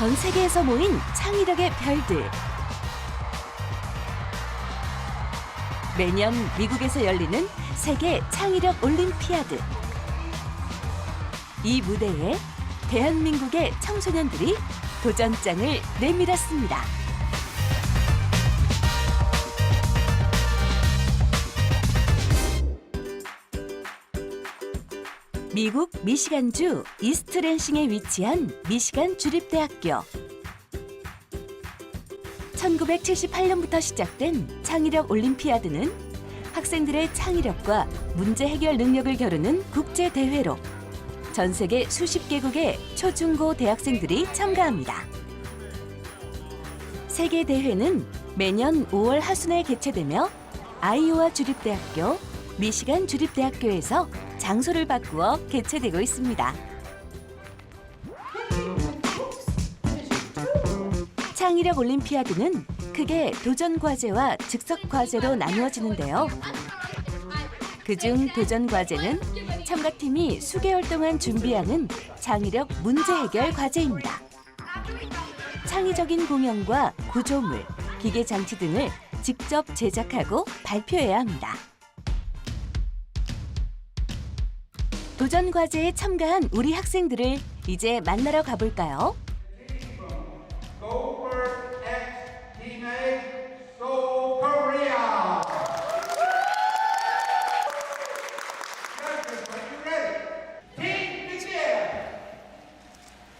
전 세계에서 모인 창의력의 별들. 매년 미국에서 열리는 세계 창의력 올림피아드. 이 무대에 대한민국의 청소년들이 도전장을 내밀었습니다. 미국 미시간주 이스트랜싱에 위치한 미시간 주립대학교. 1978년부터 시작된 창의력 올림피아드는 학생들의 창의력과 문제 해결 능력을 겨루는 국제 대회로 전 세계 수십 개국의 초중고 대학생들이 참가합니다. 세계 대회는 매년 5월 하순에 개최되며 아이오와 주립대학교, 미시간 주립대학교에서 장소를 바꾸어 개최되고 있습니다. 창의력 올림피아드는 크게 도전 과제와 즉석 과제로 나누어지는데요. 그중 도전 과제는 참가팀이 수개월 동안 준비하는 창의력 문제 해결 과제입니다. 창의적인 공연과 구조물, 기계 장치 등을 직접 제작하고 발표해야 합니다. 도전 과제에 참가한 우리 학생들을 이제 만나러 가볼까요?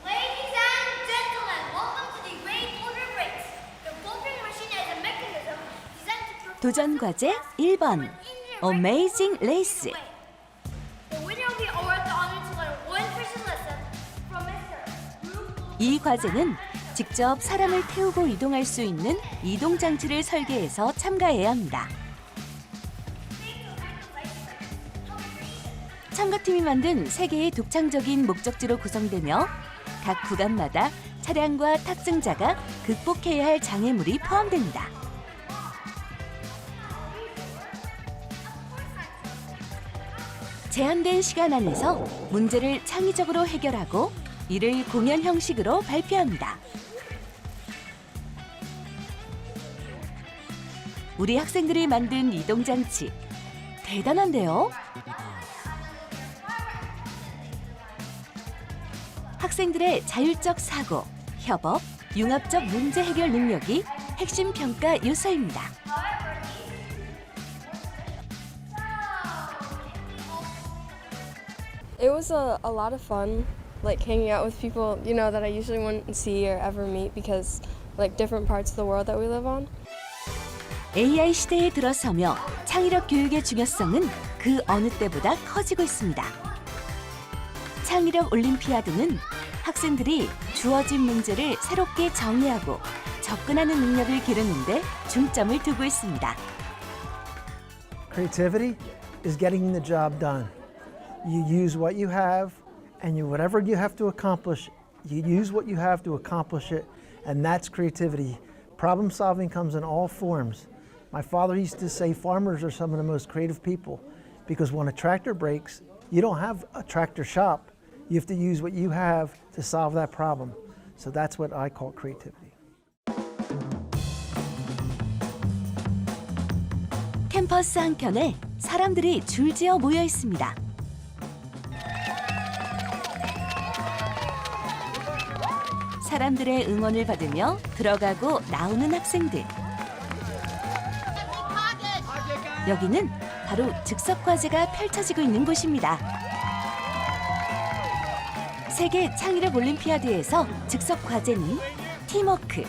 Ladies and gentlemen, welcome to the Great Motor. The machine is a mechanism designed to 도전 과제 1번 Amazing Race 이 과제는 직접 사람을 태우고 이동할 수 있는 이동 장치를 설계해서 참가해야 합니다. 참가팀이 만든 세 개의 독창적인 목적지로 구성되며 각 구간마다 차량과 탑승자가 극복해야 할 장애물이 포함됩니다. 제한된 시간 안에서 문제를 창의적으로 해결하고 이를 공연 형식으로 발표합니다. 우리 학생들이 만든 이동 장치 대단한데요. 학생들의 자율적 사고, 협업, 융합적 문제 해결 능력이 핵심 평가 요소입니다. Like hanging out with people, you know, that I usually wouldn't see or ever meet because, like, different parts of the world that we live on. AI 시대에 들어서며 창의력 교육의 중요성은 그 어느 때보다 커지고 있습니다. 창의력 올림피아드는 학생들이 주어진 문제를 새롭게 정의하고 접근하는 능력을 기르는데 중점을 두고 있습니다. Creativity is getting the job done. You use what you have, and you, whatever you have to accomplish, you use what you have to accomplish it, and that's creativity. Problem solving comes in all forms. My father used to say farmers are some of the most creative people because when a tractor breaks, you don't have a tractor shop. You have to use what you have to solve that problem. So that's what I call creativity. 캠퍼스 한켠에 사람들이 줄지어 모여 있습니다. 사람들의 응원을 받으며 들어가고 나오는 학생들. 여기는 바로 즉석 과제가 펼쳐지고 있는 곳입니다. 세계 창의력 올림피아드에서 즉석 과제는 팀워크,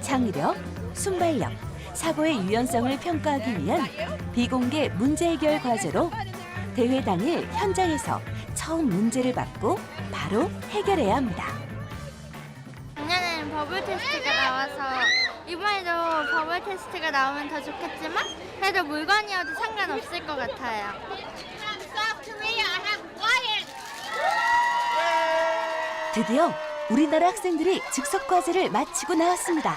창의력, 순발력, 사고의 유연성을 평가하기 위한 비공개 문제 해결 과제로 대회 당일 현장에서 처음 문제를 받고 바로 해결해야 합니다. 버블 테스트가 나와서 이번에도 버블 테스트가 나오면 더 좋겠지만 그래도 물건이어도 상관없을 것 같아요. 드디어 우리나라 학생들이 즉석 과제를 마치고 나왔습니다.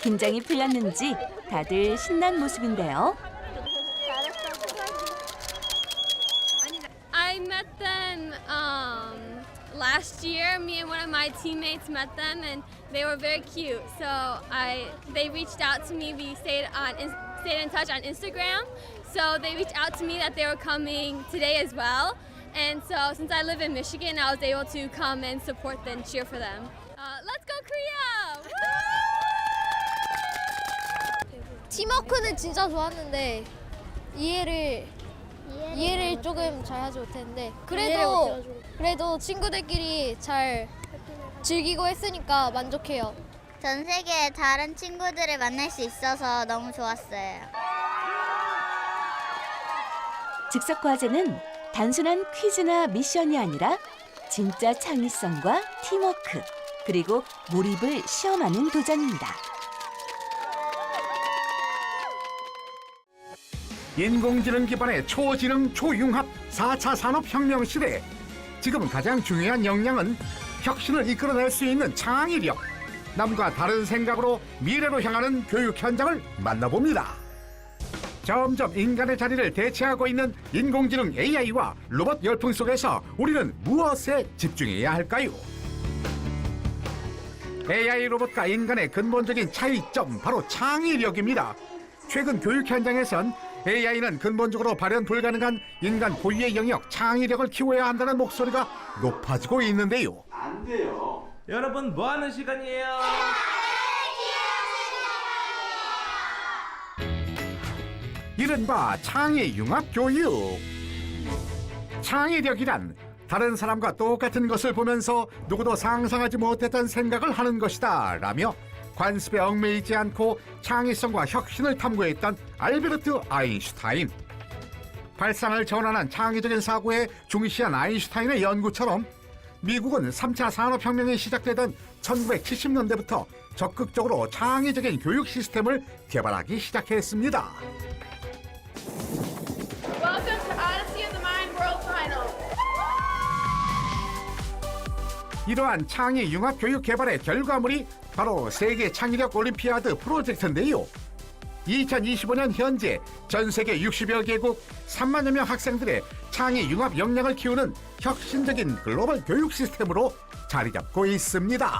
긴장이 풀렸는지 다들 신난 모습인데요. I met them um, last year. Me and one of my teammates met them, and they were very cute. So I, they reached out to me. We stayed on, in- stayed in touch on Instagram. So they reached out to me that they were coming today as well. And so since I live in Michigan, I was able to come and support them, cheer for them. Uh, let's go Korea! 팀워크는 진짜 좋았는데 이해를 이해를 조금 잘 하지 못했는데 그래도 그래도 친구들끼리 잘 즐기고 했으니까 만족해요. 전 세계 다른 친구들을 만날 수 있어서 너무 좋았어요. 즉석 과제는 단순한 퀴즈나 미션이 아니라 진짜 창의성과 팀워크 그리고 몰입을 시험하는 도전입니다. 인공지능 기반의 초지능 초융합 4차 산업혁명 시대 지금 가장 중요한 역량은 혁신을 이끌어낼 수 있는 창의력 남과 다른 생각으로 미래로 향하는 교육 현장을 만나봅니다 점점 인간의 자리를 대체하고 있는 인공지능 AI와 로봇 열풍 속에서 우리는 무엇에 집중해야 할까요? AI 로봇과 인간의 근본적인 차이점 바로 창의력입니다. 최근 교육 현장에선 AI는 근본적으로 발현 불가능한 인간 고유의 영역 창의력을 키워야 한다는 목소리가 높아지고 있는데요. 안 돼요. 여러분 뭐 하는 시간이에요? 이른바 창의 융합 교육. 창의력이란 다른 사람과 똑같은 것을 보면서 누구도 상상하지 못했던 생각을 하는 것이다 라며 관습에 얽매이지 않고 창의성과 혁신을 탐구했던 알베르트 아인슈타인. 발상을 전환한 창의적인 사고에 중시한 아인슈타인의 연구처럼 미국은 3차 산업혁명이 시작되던 1970년대부터 적극적으로 창의적인 교육 시스템을 개발하기 시작했습니다. Welcome to Odyssey of the Mind World Final. 이러한 창의 융합 교육 개발의 결과물이 바로 세계 창의력 올림피아드 프로젝트인데요. 2025년 현재 전 세계 60여 개국 3만여 명 학생들의 창의 융합 역량을 키우는 혁신적인 글로벌 교육 시스템으로 자리 잡고 있습니다.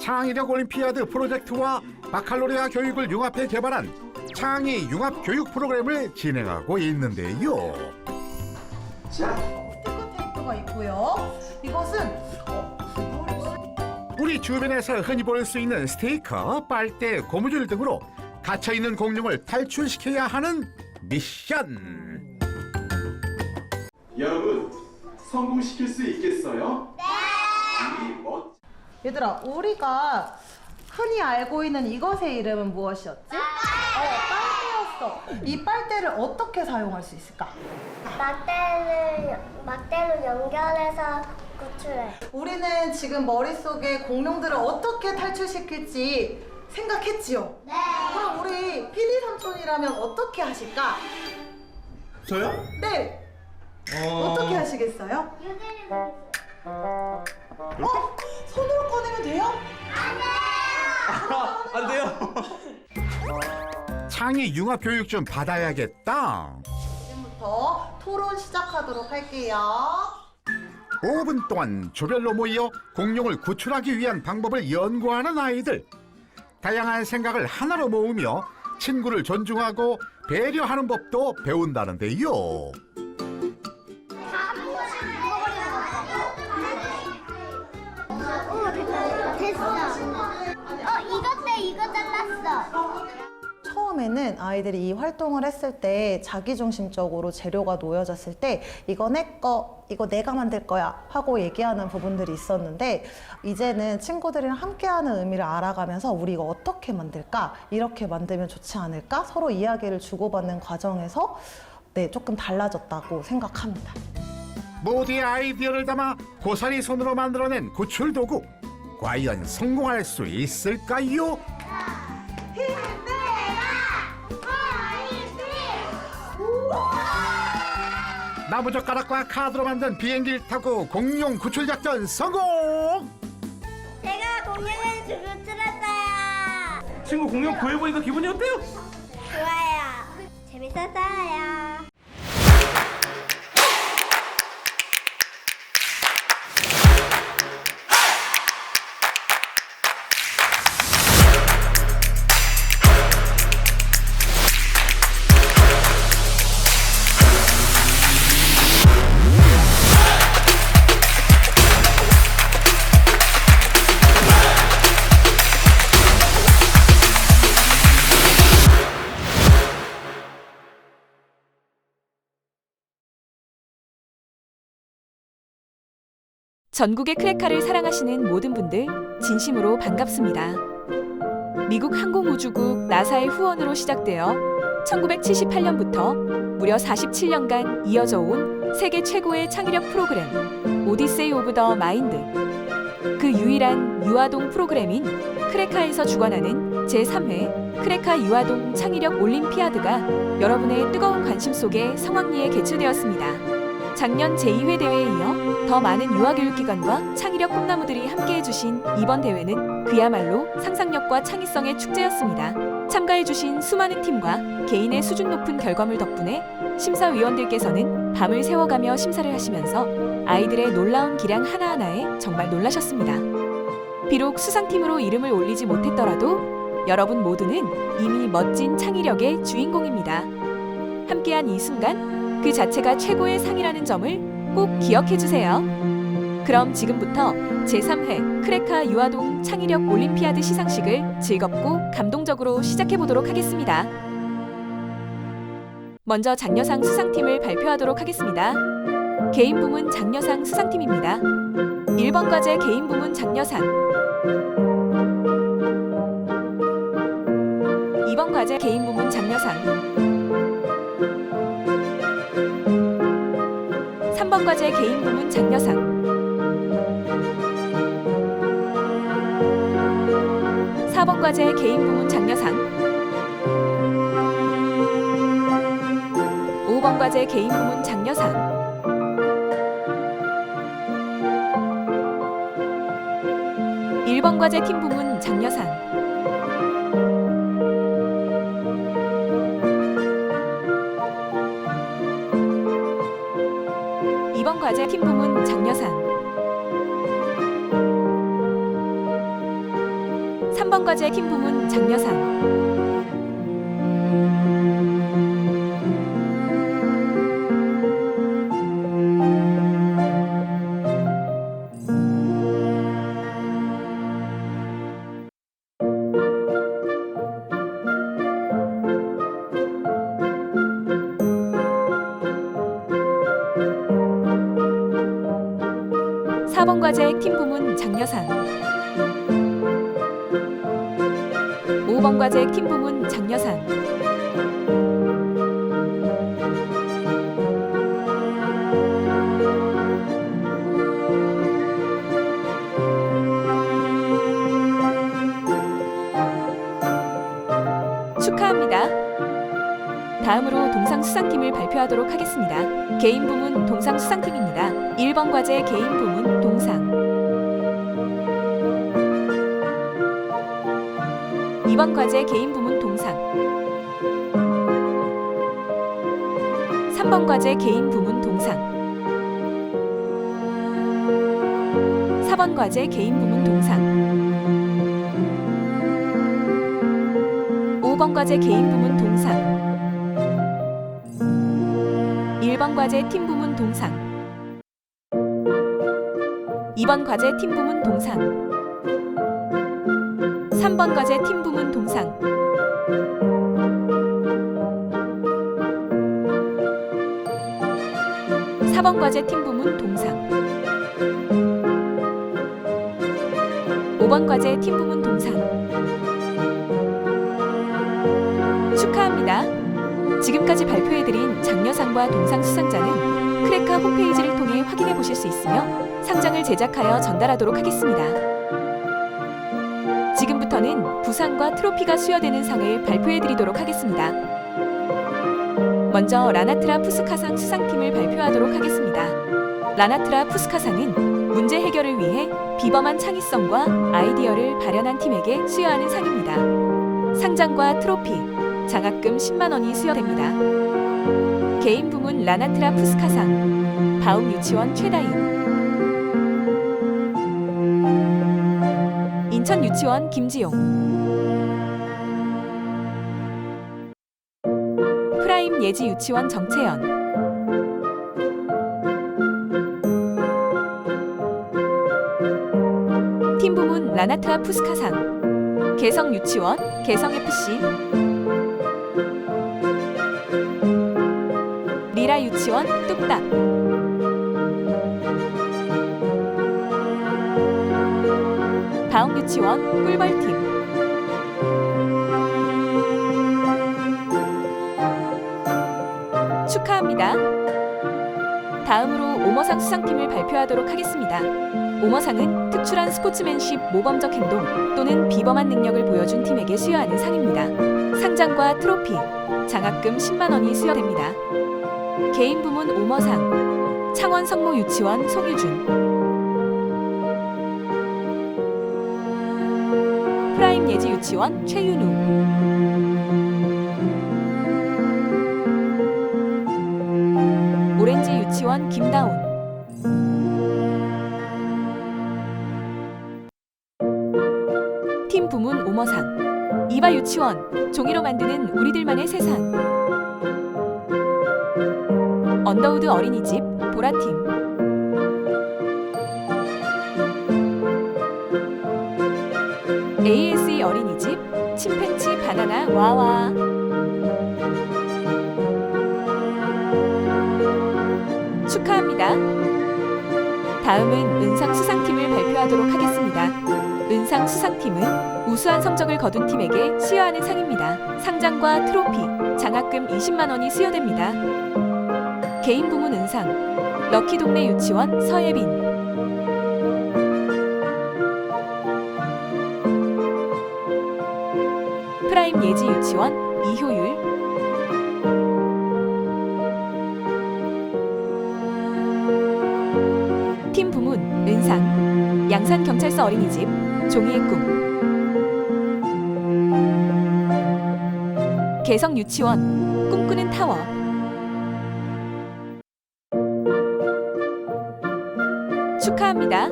창의력 올림피아드 프로젝트와 바칼로레아 교육을 융합해 개발한 창의 융합 교육 프로그램을 진행하고 있는데요. 자, 테이프가 있고요. 이것은 우리 주변에서 흔히 볼 수 있는 스티커, 빨대, 고무줄 등으로 갇혀 있는 공룡을 탈출시켜야 하는 미션. 여러분 성공시킬 수 있겠어요? 네. 멋. 얘들아, 우리가 흔히 알고 있는 이것의 이름은 무엇이었지? 어, 빨대였어. 이 빨대를 어떻게 사용할 수 있을까? 막대를 막대로 연결해서 구출해. 우리는 지금 머릿속에 공룡들을 어떻게 탈출시킬지 생각했지요? 네. 그럼 우리 PD 삼촌이라면 어떻게 하실까? 저요? 네. 어... 어떻게 하시겠어요? 어? 손으로 꺼내면 돼요? 안 돼요. 창의 융합 교육 좀 받아야겠다. 지금부터 토론 시작하도록 할게요. 5분 동안 조별로 모여 공룡을 구출하기 위한 방법을 연구하는 아이들. 다양한 생각을 하나로 모으며 친구를 존중하고 배려하는 법도 배운다는데요. 됐어. 어 이것 때 이거 잘랐어. 처음에는 아이들이 이 활동을 했을 때 자기중심적으로 재료가 놓여졌을 때 이거 내 거, 이거 내가 만들 거야 하고 얘기하는 부분들이 있었는데 이제는 친구들이랑 함께하는 의미를 알아가면서 우리 이거 어떻게 만들까? 이렇게 만들면 좋지 않을까? 서로 이야기를 주고받는 과정에서 네, 조금 달라졌다고 생각합니다. 모두의 아이디어를 담아 고사리 손으로 만들어낸 구출 도구. 과연 성공할 수 있을까요? 나무젓가락과 카드로 만든 비행기를 타고 공룡 구출 작전 성공! 제가 공룡을 죽여들었어요. 친구 공룡 구해보니까 기분이 어때요? 좋아요. 재밌었어요. 전국의 크레카를 사랑하시는 모든 분들 진심으로 반갑습니다. 미국 항공우주국 나사의 후원으로 시작되어 1978년부터 무려 47년간 이어져 온 세계 최고의 창의력 프로그램 오디세이 오브 더 마인드. 그 유일한 유아동 프로그램인 크레카에서 주관하는 제3회 크레카 유아동 창의력 올림피아드가 여러분의 뜨거운 관심 속에 성황리에 개최되었습니다. 작년 제2회 대회에 이어 더 많은 유아교육기관과 창의력 꿈나무들이 함께해 주신 이번 대회는 그야말로 상상력과 창의성의 축제였습니다. 참가해 주신 수많은 팀과 개인의 수준 높은 결과물 덕분에 심사위원들께서는 밤을 새워가며 심사를 하시면서 아이들의 놀라운 기량 하나하나에 정말 놀라셨습니다. 비록 수상팀으로 이름을 올리지 못했더라도 여러분 모두는 이미 멋진 창의력의 주인공입니다. 함께한 이 순간 그 자체가 최고의 상이라는 점을 꼭 기억해 주세요. 그럼 지금부터 제3회 크레카 유아동 창의력 올림피아드 시상식을 즐겁고 감동적으로 시작해 보도록 하겠습니다. 먼저 장려상 수상팀을 발표하도록 하겠습니다. 개인 부문 장려상 수상팀입니다. 1번 과제 개인 부문 장려상 2번 과제 개인 부문 장려상 3번 과제 개인 부문 장려상. 4번 과제 개인 부문 장려상. 5번 과제 개인 부문 장려상. 1번 과제 팀 부문 장려상 번 과제 팀 부문 장려상. 사번 과제 팀 부문 장려상 5번 과제 팀 부문 장려상 축하합니다. 다음으로 동상 수상팀을 발표하도록 하겠습니다. 개인 부문 동상 수상팀입니다. 1번 과제 개인 부문 동상 2번 과제 개인 부문 동상 3번 과제 개인 부문 동상 4번 과제 개인 부문 동상 5번 과제 개인 부문 동상 1번 과제 팀 부문 동상 2번 과제 팀 부문 동상 3번 과제 팀 부문 동상 4번 과제 팀 부문 동상 5번 과제 팀 부문 동상 축하합니다. 지금까지 발표해드린 장려상과 동상 수상자는 크레카 홈페이지를 통해 확인해 보실 수 있으며 상장을 제작하여 전달하도록 하겠습니다. 지금부터는 부상과 트로피가 수여되는 상을 발표해드리도록 하겠습니다. 먼저 라나트라 푸스카상 수상팀을 발표하도록 하겠습니다. 라나트라 푸스카상은 문제 해결을 위해 비범한 창의성과 아이디어를 발현한 팀에게 수여하는 상입니다. 상장과 트로피, 장학금 10만 원이 수여됩니다. 개인 부문 라나트라 푸스카상, 바움 유치원 최다임, 인천 유치원 김지용, 프라임 예지 유치원 정채연, 팀 부문 라나트라 푸스카상, 개성 유치원, 개성 FC, 리라 유치원 뚝딱, 유치원 꿀벌팀. 축하합니다. 다음으로 오머상 수상팀을 발표하도록 하겠습니다. 오머상은 특출한 스포츠맨십 모범적 행동 또는 비범한 능력을 보여준 팀에게 수여하는 상입니다. 상장과 트로피, 장학금 10만 원이 수여됩니다. 개인 부문 오머상, 창원 성모 유치원 송유준, 프라임 예지 유치원 최윤우, 오렌지 유치원 김다운, 팀 부문 오머상. 이바 유치원 종이로 만드는 우리들만의 세상. 언더우드 어린이집 보라팀 바나나 와와 축하합니다. 다음은 은상 수상팀을 발표하도록 하겠습니다. 은상 수상팀은 우수한 성적을 거둔 팀에게 수여하는 상입니다. 상장과 트로피, 장학금 20만 원이 수여됩니다. 개인 부문 은상, 럭키 동네 유치원 서예빈, 프라임 예지 유치원 이효율, 팀 부문 은상, 양산 경찰서 어린이집 종이의 꿈 개성 유치원 꿈꾸는 타워 축하합니다.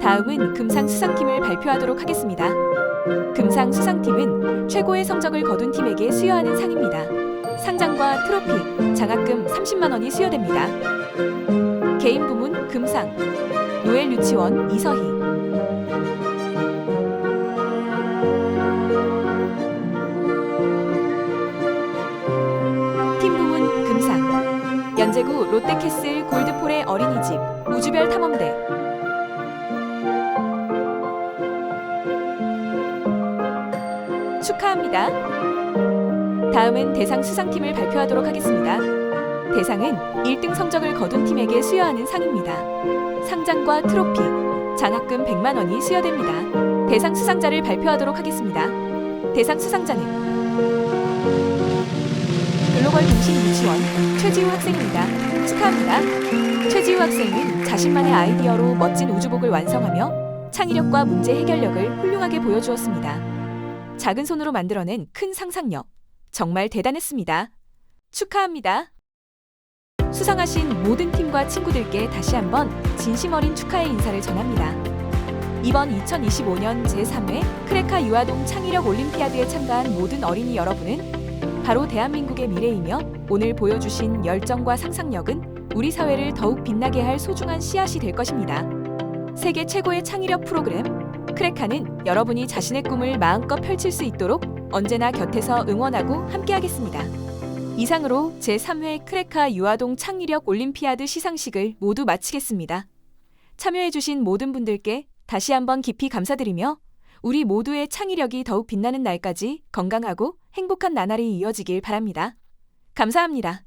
다음은 금상 수상팀을 발표하도록 하겠습니다. 금상 수상팀은 최고의 성적을 거둔 팀에게 수여하는 상입니다. 상장과 트로피, 장학금 30만 원이 수여됩니다. 개인 부문 금상, 노엘 유치원 이서희, 팀 부문 금상 연제구 롯데캐슬 골드폴의 어린이집 우주별 탐험대 축하합니다. 다음은 대상 수상팀을 발표하도록 하겠습니다. 대상은 1등 성적을 거둔 팀에게 수여하는 상입니다. 상장과 트로피, 장학금 100만 원이 수여됩니다. 대상 수상자를 발표하도록 하겠습니다. 대상 수상자는 글로벌 동신 유치원 최지우 학생입니다. 축하합니다. 최지우 학생은 자신만의 아이디어로 멋진 우주복을 완성하며 창의력과 문제 해결력을 훌륭하게 보여주었습니다. 작은 손으로 만들어낸 큰 상상력. 정말 대단했습니다. 축하합니다. 수상하신 모든 팀과 친구들께 다시 한번 진심 어린 축하의 인사를 전합니다. 이번 2025년 제3회 크레카 유아동 창의력 올림피아드에 참가한 모든 어린이 여러분은 바로 대한민국의 미래이며 오늘 보여주신 열정과 상상력은 우리 사회를 더욱 빛나게 할 소중한 씨앗이 될 것입니다. 세계 최고의 창의력 프로그램 크레카는 여러분이 자신의 꿈을 마음껏 펼칠 수 있도록 언제나 곁에서 응원하고 함께하겠습니다. 이상으로 제3회 크레카 유아동 창의력 올림피아드 시상식을 모두 마치겠습니다. 참여해주신 모든 분들께 다시 한번 깊이 감사드리며 우리 모두의 창의력이 더욱 빛나는 날까지 건강하고 행복한 나날이 이어지길 바랍니다. 감사합니다.